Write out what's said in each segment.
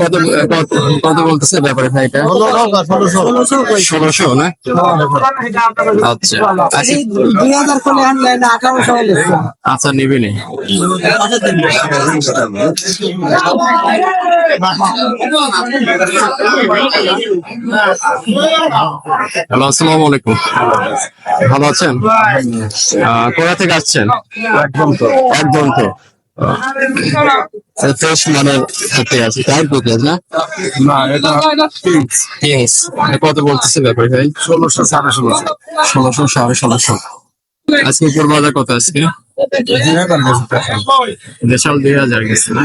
কত কত কত বলতেছে ব্যাপারে ভাই ষোলোশো না? আচ্ছা। দুই হাজার করে আনলে না। আঠারোশো হলে নিবিনি হ্যালো আসসালামু আলাইকুম। ভালো আছেন? আহ, কোথা থেকে আসছেন? একদম তো। একদম ফ্রেশ মানে হাতে আছে। না. কত বলতেছে ব্যাপারে ভাই? ষোলোশো সাড়ে ষোলোশো। ষোলোশো সাড়ে ষোলোশো। আজকে উপর বাজার কত আজকে? দেশাল দুই হাজার গেছে না?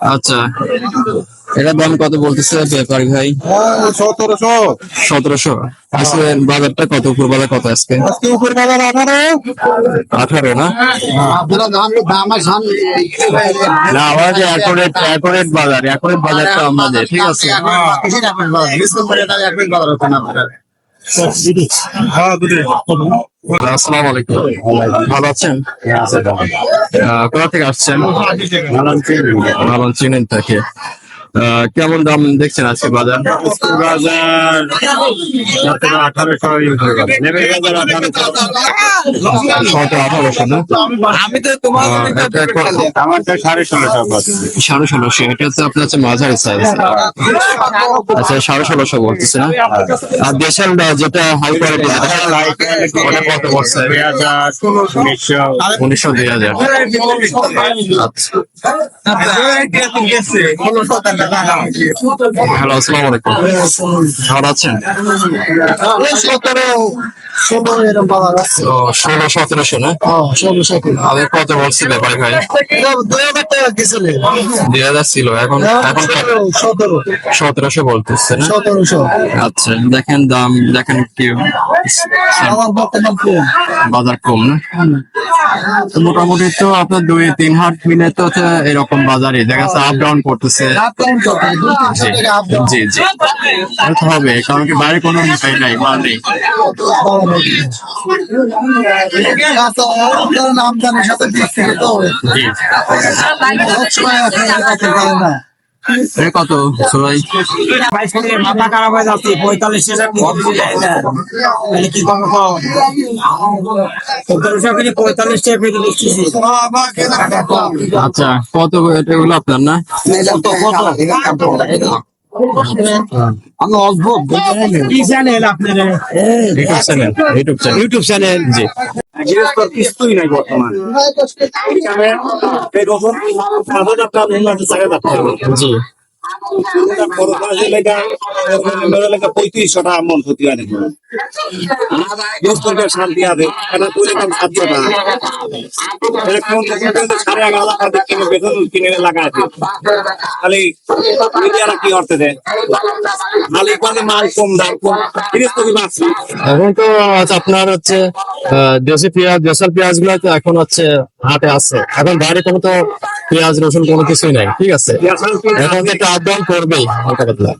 আচ্ছা। এটা দাম কত বলতেছে ব্যাপারী ভাই? সতেরোশো। সতেরোশো। আজকে বাজারটা কত? উপর বাজার কত আজকে? আজকে উপর বাজার আঠারো। আঠারো না? না আমাদের অ্যাকোরেট অ্যাকোরেট বাজার অ্যাকোরেট বাজারটা আমাদের ঠিক আছে? আসসালামু আলাইকুম। ভালো আছেন? আহ, কোথা থেকে আসছেন? ভালো চিনেন আহ, কেমন দাম দেখছেন আজকে বাজার? বাজার আঠারোশো শত আঠারোশো না আমি তো তোমার আহ, এটা কত? আমারটা সাড়ে ষোলোশো সাড়ে ষোলোশো এটা হচ্ছে আপনার হচ্ছে মাঝারি সাইজ আচ্ছা সাড়ে ষোলোশো বলতেছে না? আর দেশের যেটা হাই কোয়ালিটি ওটা কত উনিশশো উনিশশো দুই হাজার। আচ্ছা। হ্যালো আলাইকুম। ভালো আছেন? সতেরোশো সতেরোশো আচ্ছা দেখেন দাম, দেখেন কি বাজার কম, না? মোটামুটি তো আপনার দুই, তিন হাট মিলে তো এরকম বাজারে দেখা যাচ্ছে আপ ডাউন করতেছে। জি জি তো হবে কারণ কি বাইরে কোনো উপায় নাই মাল নেই। আমদানির সাথে দিচ্ছে তো জি কত সবাই মাথা খারাপ হয়ে যাচ্ছে পঁয়তাল্লিশ হাজার তাহলে কি করব সতেরোশো কেজি পঁয়তাল্লিশ টাকা কেজি লিখতেছি আচ্ছা কত এটা হলো আপনার না? আমি অদ্ভুত। আপনার? YouTube channel YouTube channel YouTube channel জি। গৃহস্থর কিছুই নাই বর্তমান। এই রকম পাঁচ হাজার টাকা। তিন লাখ টাকা রাখতে হবে জি পঁয়ত্রিশশো টাকা মন ক্ষতি হয় এখন তো আচ্ছা, আপনার হচ্ছে দেশি পেঁয়াজ দেশাল পেঁয়াজগুলো তো এখন হচ্ছে হাটে আছে। এখন বাইরে কোনো তো পেঁয়াজ রসুন কোনো কিছুই নাই ঠিক আছে? এখন একটু আপ ডাউন করবেই হালকা পাতলা।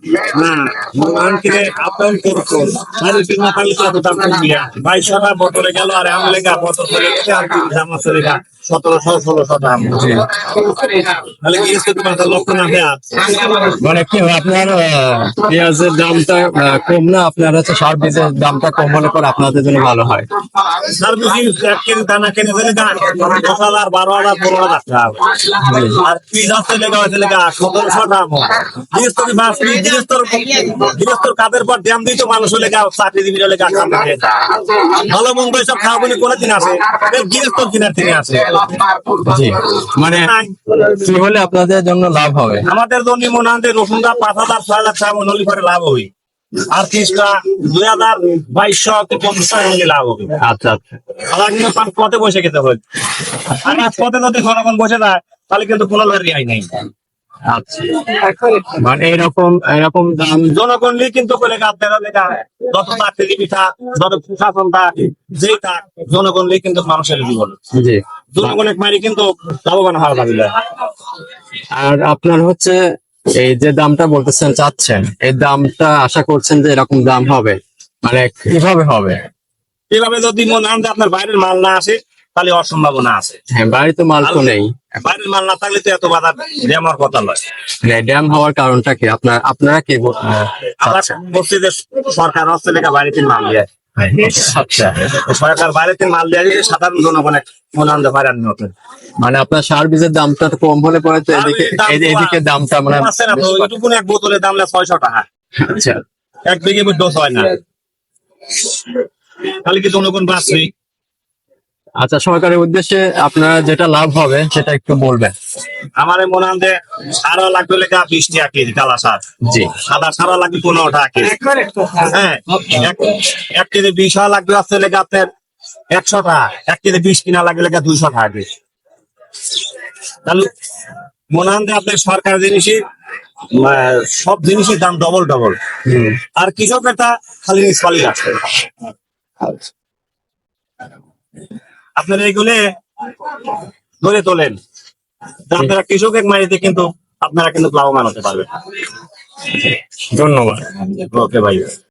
না মন কিনে আপন করতো তো দাম বাইশশো টাকা বটলে গেল আর আমি লেগা বটল চলে আর তিন গা। সতেরোশো ষোলোশো দাম। তাহলে কি এসে তোমার লক্ষ্য না দেয়া মানে কি হয়, আপনার পেঁয়াজের দামটা কম না আপনার হচ্ছে সার বীজের দামটা কম হলে পরে আপনাদের জন্য ভালো হয়। এক কেজি দানা কিনে ফেলে দশ হাজার বারো হাজার পনেরো হাজার টাকা। আর পিস আসতে লেগা হয়েছে লেগা সতেরোশো দাম। গৃহস্থর মাছ গৃহস্থর গৃহস্থর কাদের পর ড্যাম দিত মানুষ লেগা চাকরি দিবি। ভালো মন্দ সব খাওয়া বলে কোন দিন আসে গৃহস্থ কিনার আসে। জি মানে কি হলে আপনাদের জন্য লাভ হবে? আমাদের জন্য মনে হয় রসুনটা পাঁচ হাজার ছয় লাখ টাকা মনে পরে লাভ হবে। আর ত্রিশটা দুই হাজার বাইশশো পঞ্চাশ টাকা লাভ হবে। আচ্ছা আচ্ছা। আবার কিন্তু পথে বসে খেতে হবে আর পথে যদি জনগণ বসে যায় তাহলে কিন্তু কোনো রেহাই নাই। আচ্ছা। মানে এরকম এরকম দাম জনগণ নিয়ে কিন্তু করে আপনারা লেখা যত চাকরি পিঠা যত প্রশাসন থাক যেই থাক জনগণ নিয়ে কিন্তু মানুষের জীবন। জি। জনগণের মারি কিন্তু লাভবান হওয়া যাবে আর আপনার হচ্ছে এই যে দামটা বলতেছেন চাচ্ছেন এই দামটা আশা করছেন যে এরকম দাম হবে মানে কীভাবে হবে? এভাবে যদি মনে হয় যে আপনার বাইরের মাল না আসে তাহলে অসম্ভাবনা আছে। হ্যাঁ বাড়িতে মাল তো নেই। বাইরের মাল না থাকলে তো এত বাধা দেওয়ার কথা নয়। ড্যাম হওয়ার কারণটা কি? আপনার আপনারা কি আমরা বলছি যে সরকার হচ্ছে লেখা বাড়িতে মাল দেয় আচ্ছা। মাল দেয় সাধারণ জনগণের মনে আনতে নতুন মানে আপনার সার বীজের দামটা কম হলে পরে তো এদিকে এদিকে দামটা মানে না এইটুকু এক বোতলের দাম নেয় ছয়শো টাকা। আচ্ছা। এক বিঘে ডোজ হয় না। তাহলে কি জনগণ বাঁচবে? আচ্ছা সরকারের উদ্দেশ্যে আপনারা যেটা লাভ হবে সেটা একটু বলবেন। আমার মনে হয় যে সারা লাগবে লেখা বিশ টাকা কেজি কালা সার। জি। সাদা সারা লাগবে পনেরো টাকা কেজি হ্যাঁ এক- কেজি বিশ লাগবে আসতে লেখা আপনার একশো টাকা এক কেজি বিশ কিনা লাগবে লেখা দুইশো টাকা কেজি তাহলে মনে হয় যে আপনার সরকার জিনিসই আহ, সব জিনিসের দাম ডবল ডবল। হুম। আর কৃষকের তা খালি নিষ্ফলই রাখছে আপনারা এগুলো ধরে তোলেন। আপনারা কৃষকের মারিতে কিন্তু আপনারা কিন্তু লাভবান হতে পারবেন। ধন্যবাদ। ওকে ভাই।